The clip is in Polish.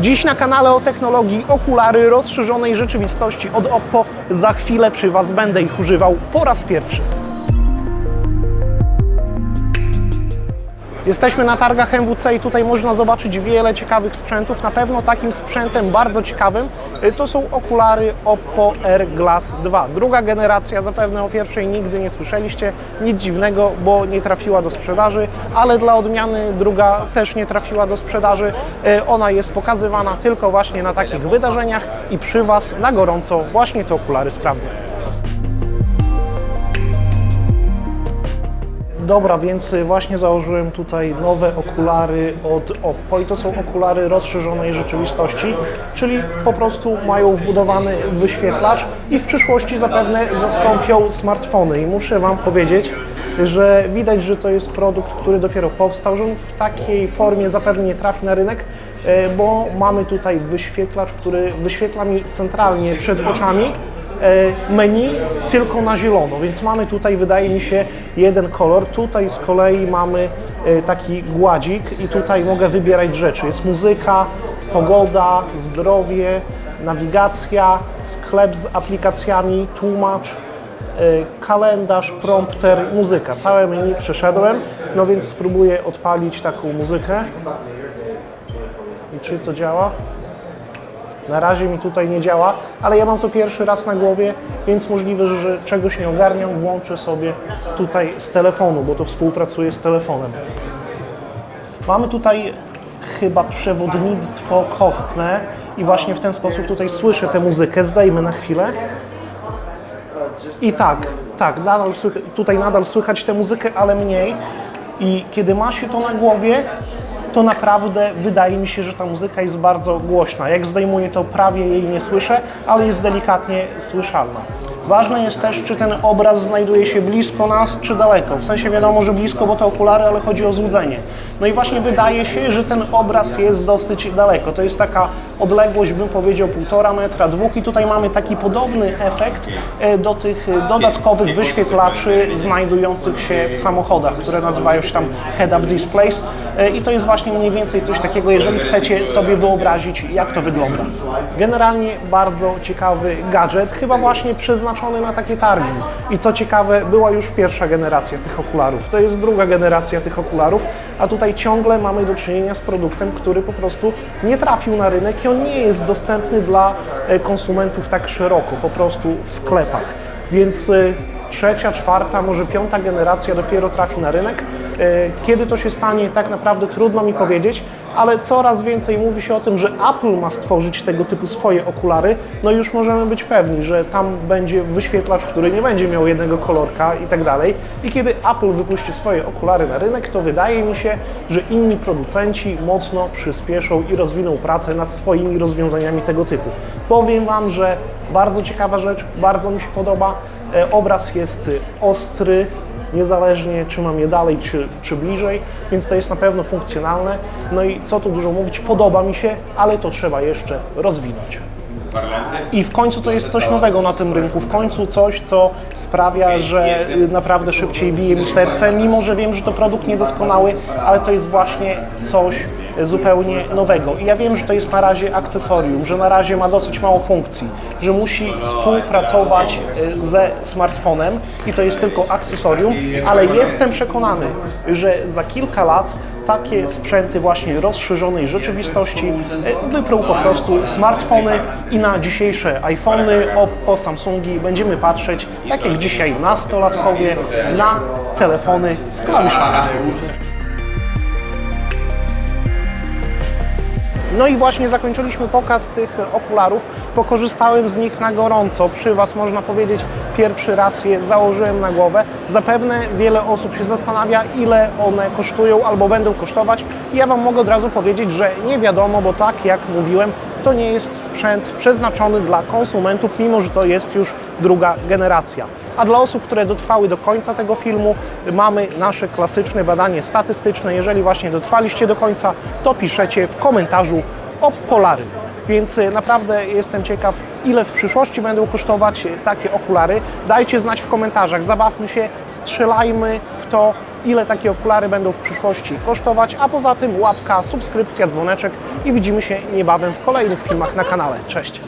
Dziś na kanale o technologii okulary rozszerzonej rzeczywistości od Oppo. Za chwilę przy Was będę ich używał po raz pierwszy. Jesteśmy na targach MWC i tutaj można zobaczyć wiele ciekawych sprzętów. Na pewno takim sprzętem bardzo ciekawym y, to są okulary Oppo Air Glass 2. Druga generacja, zapewne o pierwszej nigdy nie słyszeliście. Nic dziwnego, bo nie trafiła do sprzedaży, ale dla odmiany druga też nie trafiła do sprzedaży. Y, Ona jest pokazywana tylko właśnie na takich wydarzeniach i przy Was na gorąco właśnie te okulary sprawdzę. Dobra, więc właśnie założyłem tutaj nowe okulary od Oppo i to są okulary rozszerzonej rzeczywistości, czyli po prostu mają wbudowany wyświetlacz i w przyszłości zapewne zastąpią smartfony. I muszę Wam powiedzieć, że widać, że to jest produkt, który dopiero powstał, że on w takiej formie zapewne nie trafi na rynek, e, bo mamy tutaj wyświetlacz, który wyświetla mi centralnie przed oczami menu tylko na zielono, więc mamy tutaj, wydaje mi się, jeden kolor. Tutaj z kolei mamy e, taki gładzik i tutaj mogę wybierać rzeczy. Jest muzyka, pogoda, zdrowie, nawigacja, sklep z aplikacjami, tłumacz, e, kalendarz, prompter, muzyka. Całe menu przeszedłem, no więc spróbuję odpalić taką muzykę. I czy to działa? Na razie mi tutaj nie działa, ale ja mam to pierwszy raz na głowie, więc możliwe, że czegoś nie ogarniam, włączę sobie tutaj z telefonu, bo to współpracuje z telefonem. Mamy tutaj chyba przewodnictwo kostne i właśnie w ten sposób tutaj słyszę tę muzykę. Zdejmę na chwilę. I tak, tak, nadal tutaj nadal słychać tę muzykę, ale mniej. I kiedy ma się to na głowie, to naprawdę wydaje mi się, że ta muzyka jest bardzo głośna. Jak zdejmuję, to prawie jej nie słyszę, ale jest delikatnie słyszalna. Ważne jest też, czy ten obraz znajduje się blisko nas, czy daleko. W sensie wiadomo, że blisko, bo to okulary, ale chodzi o złudzenie. No i właśnie wydaje się, że ten obraz jest dosyć daleko. To jest taka odległość, bym powiedział, półtora metra, dwóch i tutaj mamy taki podobny efekt e, do tych dodatkowych wyświetlaczy znajdujących się w samochodach, które nazywają się tam head-up displays E, i to jest właśnie mniej więcej coś takiego, jeżeli chcecie sobie wyobrazić, jak to wygląda. Generalnie bardzo ciekawy gadżet, chyba właśnie przeznaczony na takie targi. I co ciekawe, była już pierwsza generacja tych okularów, to jest druga generacja tych okularów, a tutaj ciągle mamy do czynienia z produktem, który po prostu nie trafił na rynek i on nie jest dostępny dla e, konsumentów tak szeroko, po prostu w sklepach. Więc e, trzecia, czwarta, może piąta generacja dopiero trafi na rynek. E, Kiedy to się stanie, tak naprawdę trudno mi powiedzieć, ale coraz więcej mówi się o tym, że Apple ma stworzyć tego typu swoje okulary. No już możemy być pewni, że tam będzie wyświetlacz, który nie będzie miał jednego kolorka i tak dalej. I kiedy Apple wypuści swoje okulary na rynek, to wydaje mi się, że inni producenci mocno przyspieszą i rozwiną pracę nad swoimi rozwiązaniami tego typu. Powiem Wam, że bardzo ciekawa rzecz, bardzo mi się podoba. E, Obraz jest ostry, niezależnie czy mam je dalej, czy, czy bliżej, więc to jest na pewno funkcjonalne. No i co tu dużo mówić, podoba mi się, ale to trzeba jeszcze rozwinąć. I w końcu to jest coś nowego na tym rynku, w końcu coś, co sprawia, że naprawdę szybciej bije mi serce, mimo że wiem, że to produkt niedoskonały, ale to jest właśnie coś zupełnie nowego. I ja wiem, że to jest na razie akcesorium, że na razie ma dosyć mało funkcji, że musi współpracować y, ze smartfonem i to jest tylko akcesorium, ale jestem przekonany, że za kilka lat takie sprzęty właśnie rozszerzonej rzeczywistości e, wyprą po prostu smartfony i na dzisiejsze iPhony, Oppo, Samsungi będziemy patrzeć, tak jak dzisiaj nastolatkowie, na telefony z klawiszami. No i właśnie zakończyliśmy pokaz tych okularów. Pokorzystałem z nich na gorąco. Przy Was można powiedzieć, pierwszy raz je założyłem na głowę. Zapewne wiele osób się zastanawia, ile one kosztują albo będą kosztować. I ja Wam mogę od razu powiedzieć, że nie wiadomo, bo tak jak mówiłem, to nie jest sprzęt przeznaczony dla konsumentów, mimo że to jest już druga generacja. A dla osób, które dotrwały do końca tego filmu, mamy nasze klasyczne badanie statystyczne. Jeżeli właśnie dotrwaliście do końca, to piszecie w komentarzu o polary. Więc y, naprawdę jestem ciekaw, ile w przyszłości będą kosztować y, takie okulary. Dajcie znać w komentarzach, zabawmy się, strzelajmy w to, ile takie okulary będą w przyszłości kosztować, a poza tym łapka, subskrypcja, dzwoneczek i widzimy się niebawem w kolejnych filmach na kanale. Cześć!